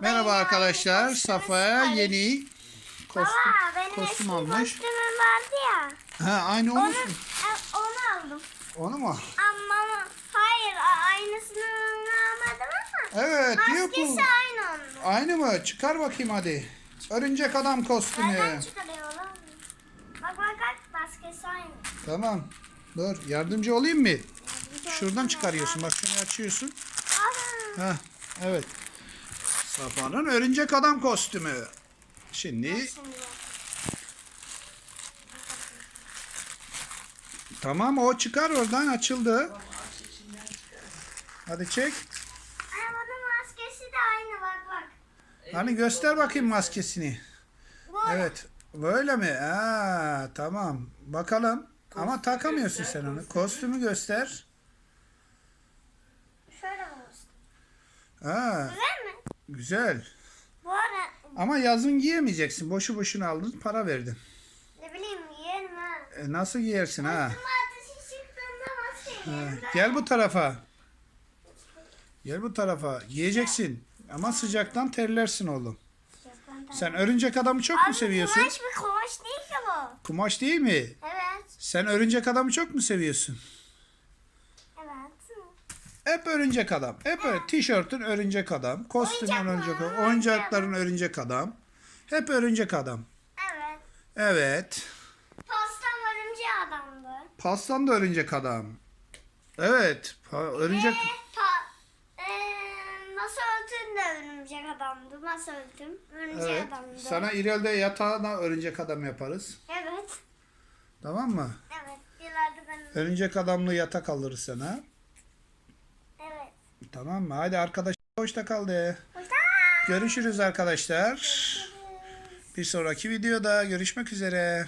Merhaba arkadaşlar. Safa'ya yeni kostüm, Baba benim kostüm eski almış. kostümüm vardı ya. Ha aynı Onu, olmuş mu? e, onu aldım. Onu mu? Ama hayır a- aynısını almadım ama. Evet Maskesi Leopold. aynı onun. Aynı mı? Çıkar bakayım hadi. Örümcek adam kostümü. Nereden çıkarıyor lan? Bak bak bak maskesi aynı. Tamam. Dur yardımcı olayım mı? Şuradan çıkarıyorsun. Bak şunu açıyorsun. Aa, Ha evet. Safa'nın örümcek adam kostümü. Şimdi tamam o çıkar oradan açıldı. Hadi çek. Ay bunun maskesi de aynı bak bak. Hani göster bakayım maskesini. Evet. Böyle mi? Aa, tamam. Bakalım. Ama takamıyorsun sen onu. Kostümü göster. şöyle olsun. Ha, Güzel mi? Güzel. Bu ara Ama yazın giyemeyeceksin. Boşu boşuna aldın, para verdin. ne bileyim yiyelim ha. E, nasıl giyersin ha? Ama ateşi çıktığında maske Ha. Gel bu tarafa. Gel bu tarafa. Giyeceksin. Ama sıcaktan terlersin oğlum. Sen örümcek adamı çok mu seviyorsun? kumaş bir kumaş değil ki bu. Kumaş değil mi? Evet. Sen örümcek adamı çok mu seviyorsun? Hep örümcek adam. Hep öyle. Tişörtün örümcek adam. Kostümün örümcek adam. oyuncak Oyuncakların örümcek adam. Hep örümcek adam. Evet. Evet. Pastam örümceği adamdı. Pastan da örümcek adam. Evet. pa- Örümcek. Ee, pa, ee, masa örtün de örümcek adamdı. Masa örtüm örümcek Evet. adamdı. Sana İrel'de yatağı da örümcek adam yaparız. Evet. Tamam mı? Evet. İleride ben... Örümcek adamlı yatak alırız sana. Tamam mı? Hadi arkadaşlar hoşça kal de. Hoşça Görüşürüz arkadaşlar. Bir sonraki videoda görüşmek üzere.